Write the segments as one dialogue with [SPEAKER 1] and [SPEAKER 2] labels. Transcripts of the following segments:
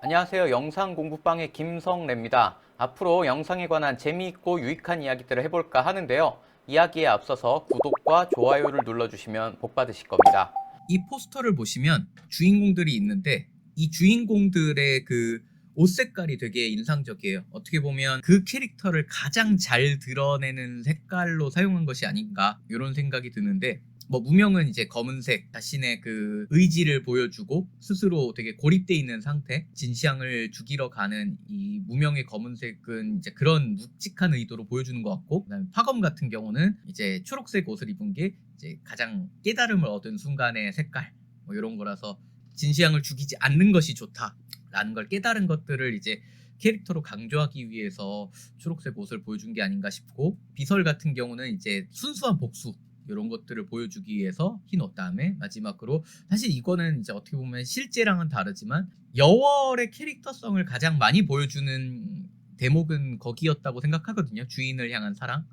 [SPEAKER 1] 안녕하세요. 영상 공부방의 김성래입니다. 앞으로 영상에 관한 재미있고 유익한 이야기들을 해볼까 하는데요. 이야기에 앞서서 구독과 좋아요를 눌러주시면 복 받으실 겁니다. 이 포스터를 보시면 주인공들이 있는데 이 주인공들의 그 옷 색깔이 되게 인상적이에요. 어떻게 보면 그 캐릭터를 가장 잘 드러내는 색깔로 사용한 것이 아닌가 이런 생각이 드는데 뭐 무명은 이제 검은색 자신의 그 의지를 보여주고 스스로 되게 고립돼 있는 상태 진시황을 죽이러 가는 이 무명의 검은색은 이제 그런 묵직한 의도로 보여주는 것 같고 그다음에 파검 같은 경우는 이제 초록색 옷을 입은 게 이제 가장 깨달음을 얻은 순간의 색깔 뭐 이런 거라서 진시황을 죽이지 않는 것이 좋다라는 걸 깨달은 것들을 이제 캐릭터로 강조하기 위해서 초록색 옷을 보여준 게 아닌가 싶고 비설 같은 경우는 이제 순수한 복수 이런 것들을 보여주기 위해서 흰 옷 다음에 마지막으로 사실 이거는 이제 어떻게 보면 실제랑은 다르지만 여월의 캐릭터성을 가장 많이 보여주는 대목은 거기였다고 생각하거든요. 주인을 향한 사랑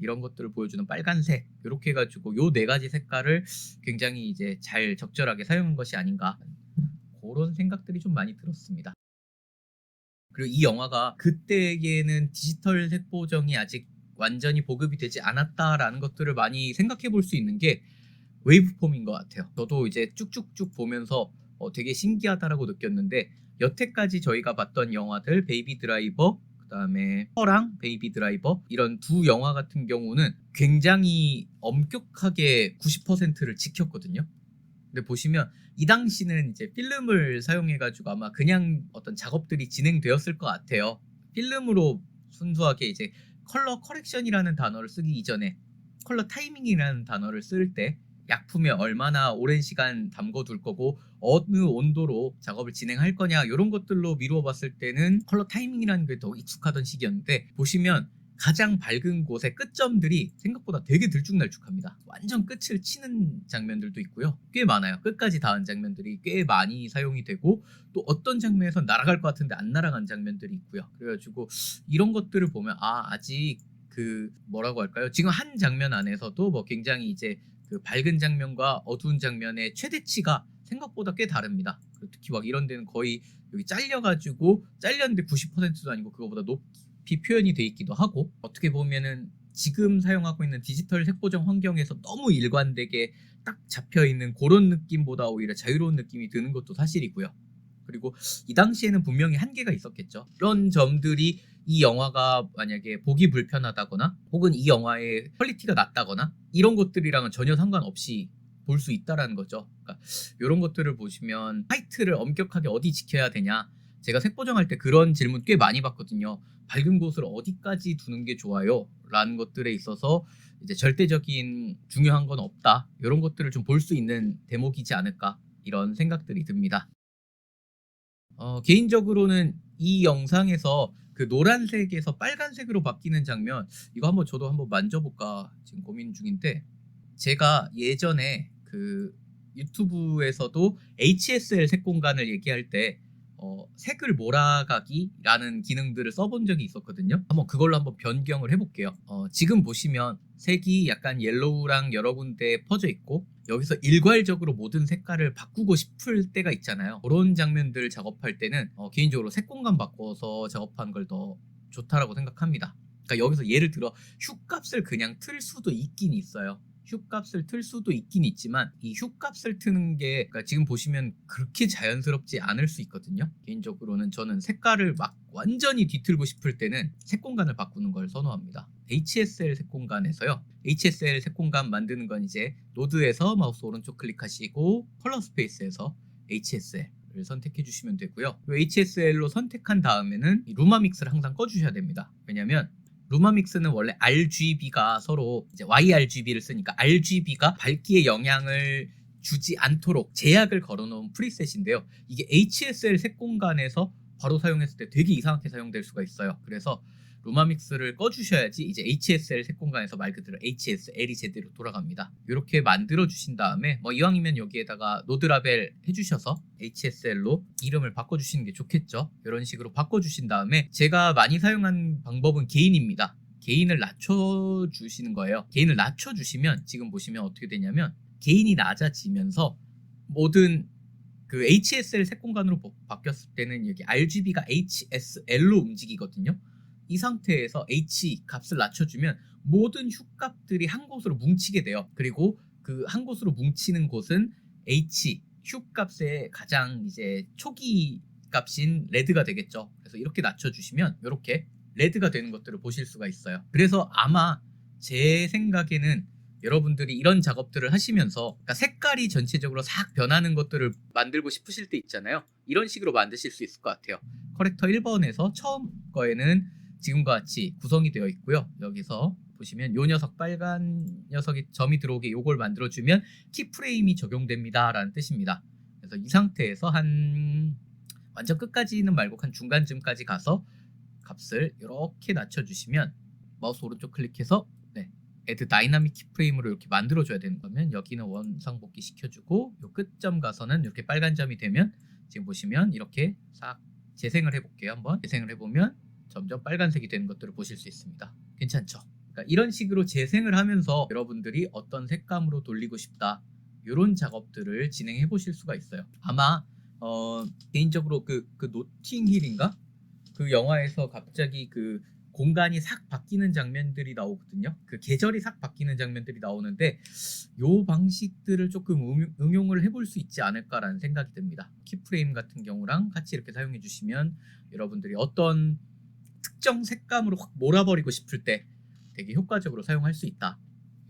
[SPEAKER 1] 이런 것들을 보여주는 빨간색 이렇게 해가지고 요 네 가지 색깔을 굉장히 이제 잘 적절하게 사용한 것이 아닌가 그런 생각들이 좀 많이 들었습니다. 그리고 이 영화가 그때에는 디지털 색보정이 아직 완전히 보급이 되지 않았다라는 것들을 많이 생각해 볼 수 있는 게 웨이브폼인 것 같아요. 저도 이제 쭉쭉쭉 보면서 어, 되게 신기하다라고 느꼈는데 여태까지 저희가 봤던 영화들 베이비 드라이버 그다음에 허랑 베이비 드라이버 이런 두 영화 같은 경우는 굉장히 엄격하게 90%를 지켰거든요. 근데 보시면 이 당시는 이제 필름을 사용해 가지고 아마 그냥 어떤 작업들이 진행되었을 것 같아요. 필름으로 순수하게 이제 컬러 커렉션이라는 단어를 쓰기 이전에 컬러 타이밍이라는 단어를 쓸 때 약품에 얼마나 오랜 시간 담궈둘 거고 어느 온도로 작업을 진행할 거냐 이런 것들로 미루어 봤을 때는 컬러 타이밍이라는 게 더 익숙하던 시기였는데 보시면 가장 밝은 곳의 끝점들이 생각보다 되게 들쭉날쭉합니다. 완전 끝을 치는 장면들도 있고요. 꽤 많아요. 끝까지 닿은 장면들이 꽤 많이 사용이 되고 또 어떤 장면에선 날아갈 것 같은데 안 날아간 장면들이 있고요. 그래가지고 이런 것들을 보면 아 아직 그 뭐라고 할까요? 지금 한 장면 안에서도 뭐 굉장히 이제 그 밝은 장면과 어두운 장면의 최대치가 생각보다 꽤 다릅니다. 특히 막 이런 데는 거의 여기 잘려가지고 잘렸는데 90%도 아니고 그거보다 높 이 표현이 돼 있기도 하고 어떻게 보면은 지금 사용하고 있는 디지털 색보정 환경에서 너무 일관되게 딱 잡혀 있는 그런 느낌보다 오히려 자유로운 느낌이 드는 것도 사실이고요. 그리고 이 당시에는 분명히 한계가 있었겠죠. 그런 점들이 이 영화가 만약에 보기 불편하다거나 혹은 이 영화의 퀄리티가 낮다거나 이런 것들이랑은 전혀 상관없이 볼 수 있다라는 거죠. 그러니까 이런 것들을 보시면 화이트를 엄격하게 어디 지켜야 되냐. 제가 색보정할 때 그런 질문 꽤 많이 받거든요. 밝은 곳을 어디까지 두는 게 좋아요? 라는 것들에 있어서 이제 절대적인 중요한 건 없다. 이런 것들을 좀 볼 수 있는 대목이지 않을까 이런 생각들이 듭니다. 어, 개인적으로는 이 영상에서 그 노란색에서 빨간색으로 바뀌는 장면 이거 한번 저도 한번 만져볼까 지금 고민 중인데 제가 예전에 그 유튜브에서도 HSL 색 공간을 얘기할 때 어, 색을 몰아가기라는 기능들을 써본 적이 있었거든요. 한번 그걸로 한번 변경을 해볼게요. 어, 지금 보시면 색이 약간 옐로우랑 여러 군데 퍼져 있고 여기서 일괄적으로 모든 색깔을 바꾸고 싶을 때가 있잖아요. 그런 장면들 작업할 때는 어, 개인적으로 색 공간 바꿔서 작업하는 걸더 좋다라고 생각합니다. 그러니까 여기서 예를 들어 휴 값을 그냥 틀 수도 있긴 있어요. 휴 값을 틀 수도 있긴 있지만 이 휴 값을 트는 게 그러니까 지금 보시면 그렇게 자연스럽지 않을 수 있거든요. 개인적으로는 저는 색깔을 막 완전히 뒤틀고 싶을 때는 색 공간을 바꾸는 걸 선호합니다. HSL 색 공간에서요. HSL 색 공간 만드는 건 이제 노드에서 마우스 오른쪽 클릭하시고 컬러 스페이스에서 HSL 을 선택해 주시면 되고요. HSL로 선택한 다음에는 이 루마 믹스를 항상 꺼 주셔야 됩니다. 왜냐면 루마믹스는 원래 RGB가 서로 이제 YRGB를 쓰니까 RGB가 밝기에 영향을 주지 않도록 제약을 걸어놓은 프리셋인데요. 이게 HSL 색 공간에서 바로 사용했을 때 되게 이상하게 사용될 수가 있어요. 그래서 루마믹스를 꺼주셔야지 이제 HSL 색 공간에서 말 그대로 HSL이 제대로 돌아갑니다. 이렇게 만들어 주신 다음에 뭐 이왕이면 여기에다가 노드 라벨 해주셔서 HSL로 이름을 바꿔주시는 게 좋겠죠. 이런 식으로 바꿔주신 다음에 제가 많이 사용한 방법은 개인입니다. 개인을 낮춰주시는 거예요. 개인을 낮춰주시면 지금 보시면 어떻게 되냐면 개인이 낮아지면서 모든
[SPEAKER 2] 그 HSL 색 공간으로 바- 바뀌었을 때는 여기 RGB가 HSL로 움직이거든요. 이 상태에서 H 값을 낮춰주면 모든 휴 값들이 한 곳으로 뭉치게 돼요. 그리고 그 한 곳으로 뭉치는 곳은 H 휴 값의 가장 이제 초기 값인 레드가 되겠죠. 그래서 이렇게 낮춰주시면 이렇게 레드가 되는 것들을 보실 수가 있어요. 그래서 아마 제 생각에는 여러분들이 이런 작업들을 하시면서 그러니까 색깔이 전체적으로 싹 변하는 것들을 만들고 싶으실 때 있잖아요. 이런 식으로 만드실 수 있을 것 같아요. 커렉터 1번에서 처음 거에는 지금과 같이 구성이 되어 있고요. 여기서 보시면 요 녀석 빨간 녀석이 점이 들어오게 요걸 만들어 주면 키프레임이 적용됩니다 라는 뜻입니다. 그래서 이 상태에서 한 완전 끝까지는 말고 한 중간쯤까지 가서 값을 이렇게 낮춰 주시면 마우스 오른쪽 클릭해서 네, 애드 다이나믹 키프레임으로 이렇게 만들어 줘야 되는 거면 여기는 원상복귀 시켜 주고 요 끝점 가서는 이렇게 빨간 점이 되면 지금 보시면 이렇게 싹 재생을 해 볼게요 한번 재생을 해 보면 점점 빨간색이 되는 것들을 보실 수 있습니다 괜찮죠? 그러니까 이런 식으로 재생을 하면서 여러분들이 어떤 색감으로 돌리고 싶다 이런 작업들을 진행해 보실 수가 있어요 아마 어, 개인적으로 그, 그 노팅힐인가 그 영화에서 갑자기 그 공간이 싹 바뀌는 장면들이 나오거든요. 그 계절이 싹 바뀌는 장면들이 나오는데 요 방식들을 조금 음- 응용을 해볼 수 있지 않을까라는 생각이 듭니다. 키프레임 같은 경우랑 같이 이렇게 사용해 주시면 여러분들이 어떤 특정 색감으로 확 몰아버리고 싶을 때 되게 효과적으로 사용할 수 있다.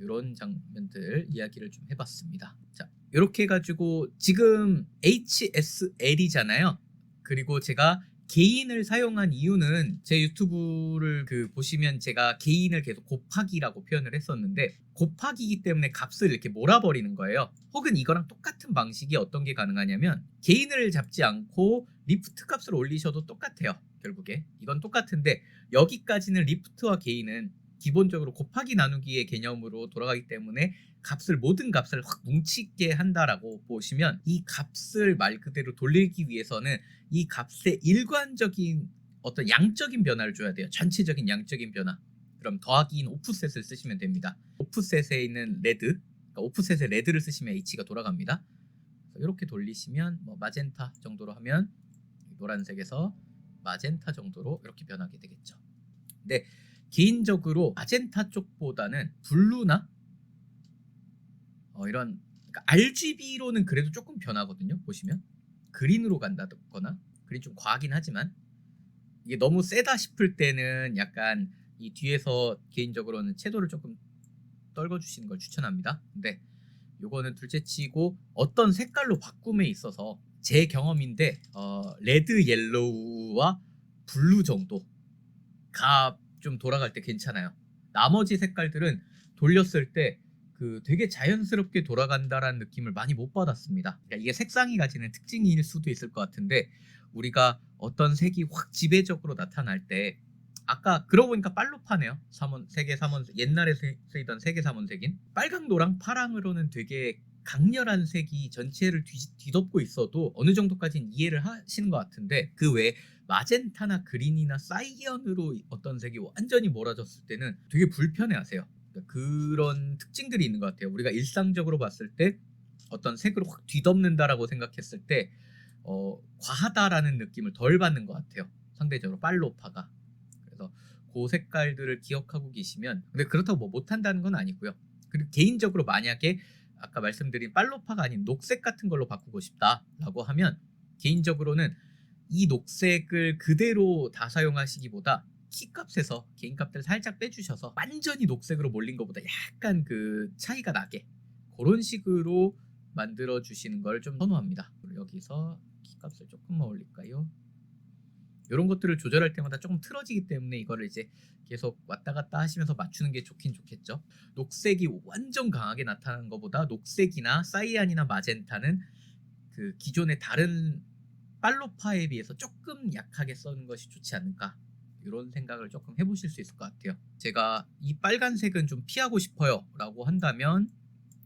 [SPEAKER 2] 이런 장면들 이야기를 좀 해봤습니다. 자, 이렇게 해가지고 지금 HSL이잖아요. 그리고 제가 개인을 사용한 이유는 제 유튜브를 그 보시면 제가 개인을 계속 곱하기라고 표현을 했었는데 곱하기이기 때문에 값을 이렇게 몰아버리는 거예요. 혹은 이거랑 똑같은 방식이 어떤 게 가능하냐면 개인을 잡지 않고 리프트 값을 올리셔도 똑같아요. 결국에 이건 똑같은데 여기까지는 리프트와 개인은 기본적으로 곱하기 나누기의 개념으로 돌아가기 때문에 값을 모든 값을 확 뭉치게 한다라고 보시면 이 값을 말 그대로 돌리기 위해서는 이 값의 일관적인 어떤 양적인 변화를 줘야 돼요. 전체적인 양적인 변화. 그럼 더하기인 오프셋을 쓰시면 됩니다. 오프셋에 있는 레드, 그러니까 오프셋에 레드를 쓰시면 H가 돌아갑니다. 이렇게 돌리시면 뭐 마젠타 정도로 하면 노란색에서 마젠타 정도로 이렇게 변하게 되겠죠. 근데 개인적으로 마젠타 쪽보다는 블루나 어, 이런 그러니까 RGB로는 그래도 조금 변하거든요. 보시면 그린으로 간다거나 그린 좀 과하긴 하지만 이게 너무 세다 싶을 때는 약간 이 뒤에서 개인적으로는 채도를 조금 떨궈 주시는 걸 추천합니다. 근데 요거는 둘째치고 어떤 색깔로 바꿈에 있어서 제 경험인데 어, 레드 옐로우와 블루 정도가 좀 돌아갈 때 괜찮아요. 나머지 색깔들은 돌렸을 때 그 되게 자연스럽게 돌아간다라는 느낌을 많이 못 받았습니다. 그러니까 이게 색상이 가지는 특징일 수도 있을 것 같은데 우리가 어떤 색이 확 지배적으로 나타날 때 아까 그러고 보니까 빨로파네요. 삼원 세계 삼원색 옛날에 쓰- 쓰이던 세계 삼원색인 빨강, 노랑, 파랑으로는 되게 강렬한 색이 전체를 뒤, 뒤덮고 있어도 어느 정도까지는 이해를 하시는 것 같은데 그 외에 마젠타나 그린이나 사이언으로 어떤 색이 완전히 몰아졌을 때는 되게 불편해하세요. 그러니까 그런 특징들이 있는 것 같아요. 우리가 일상적으로 봤을 때 어떤 색으로 확 뒤덮는다라고 생각했을 때 어, 과하다라는 느낌을 덜 받는 것 같아요. 상대적으로 빨로파가. 그래서 그 색깔들을 기억하고 계시면 근데 그렇다고 뭐 못한다는 건 아니고요. 그리고 개인적으로 만약에 아까 말씀드린 빨로파가 아닌 녹색 같은 걸로 바꾸고 싶다라고 하면 개인적으로는 이 녹색을 그대로 다 사용하시기보다 키값에서 개인값들 살짝 빼주셔서 완전히 녹색으로 몰린 것보다 약간 그 차이가 나게 그런 식으로 만들어 주시는 걸 좀 선호합니다. 여기서 키값을 조금만 올릴까요? 이런 것들을 조절할 때마다 조금 틀어지기 때문에 이거를 이제 계속 왔다 갔다 하시면서 맞추는 게 좋긴 좋겠죠. 녹색이 완전 강하게 나타나는 것보다 녹색이나 사이안이나 마젠타는 그 기존의 다른 빨로파에 비해서 조금 약하게 써는 것이 좋지 않을까 이런 생각을 조금 해보실 수 있을 것 같아요. 제가 이 빨간색은 좀 피하고 싶어요 라고 한다면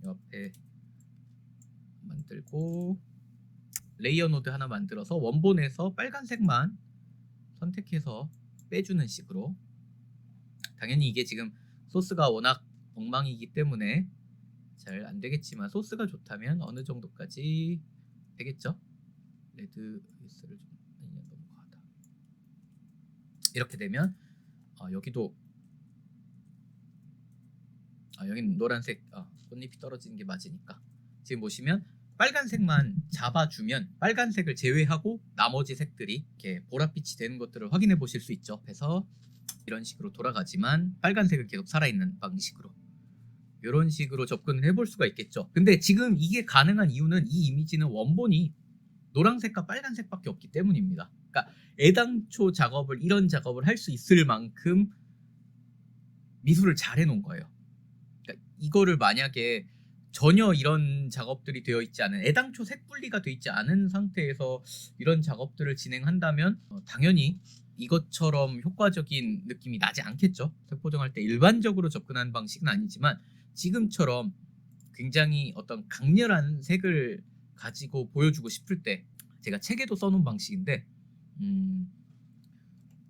[SPEAKER 2] 옆에 만들고 레이어 노드 하나 만들어서 원본에서 빨간색만 선택해서 빼주는 식으로 당연히 이게 지금 소스가 워낙 엉망이기 때문에 잘 안 되겠지만 소스가 좋다면 어느 정도까지 되겠죠? 레드 S를 좀 과하다. 이렇게 되면 어, 여기도 아 여기는 노란색 아, 꽃잎이 떨어지는 게 맞으니까 지금 보시면 빨간색만 잡아주면 빨간색을 제외하고 나머지 색들이 이렇게 보랏빛이 되는 것들을 확인해 보실 수 있죠. 그래서 이런 식으로 돌아가지만 빨간색은 계속 살아있는 방식으로 이런 식으로 접근을 해볼 수가 있겠죠. 근데 지금 이게 가능한 이유는 이 이미지는 원본이 노란색과 빨간색밖에 없기 때문입니다. 그러니까 애당초 작업을 이런 작업을 할 수 있을 만큼 미술을 잘 해놓은 거예요. 그러니까 이거를 만약에 전혀 이런 작업들이 되어 있지 않은 애당초 색 분리가 되어 있지 않은 상태에서 이런 작업들을 진행한다면 어, 당연히 이것처럼 효과적인 느낌이 나지 않겠죠. 색 보정할 때 일반적으로 접근하는 방식은 아니지만 지금처럼 굉장히 어떤 강렬한 색을 가지고 보여주고 싶을 때 제가 책에도 써놓은 방식인데 음,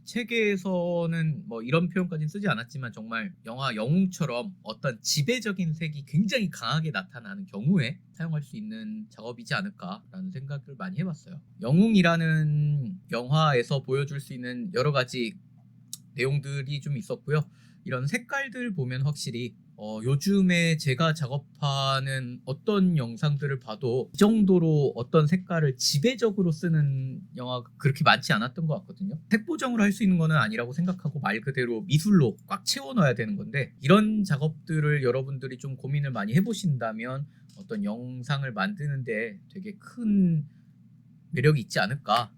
[SPEAKER 2] 책에서는 뭐 이런 표현까지는 쓰지 않았지만 정말 영화 영웅처럼 어떤 지배적인 색이 굉장히 강하게 나타나는 경우에 사용할 수 있는 작업이지 않을까라는 생각을 많이 해봤어요. 영웅이라는 영화에서 보여줄 수 있는 여러 가지 내용들이 좀 있었고요. 이런 색깔들 보면 확실히 어, 요즘에 제가 작업하는 어떤 영상들을 봐도 이 정도로 어떤 색깔을 지배적으로 쓰는 영화가 그렇게 많지 않았던 것 같거든요. 색 보정을 할 수 있는 거는 아니라고 생각하고 말 그대로 미술로 꽉 채워 넣어야 되는 건데 이런 작업들을 여러분들이 좀 고민을 많이 해보신다면 어떤 영상을 만드는데 되게 큰 매력이 있지 않을까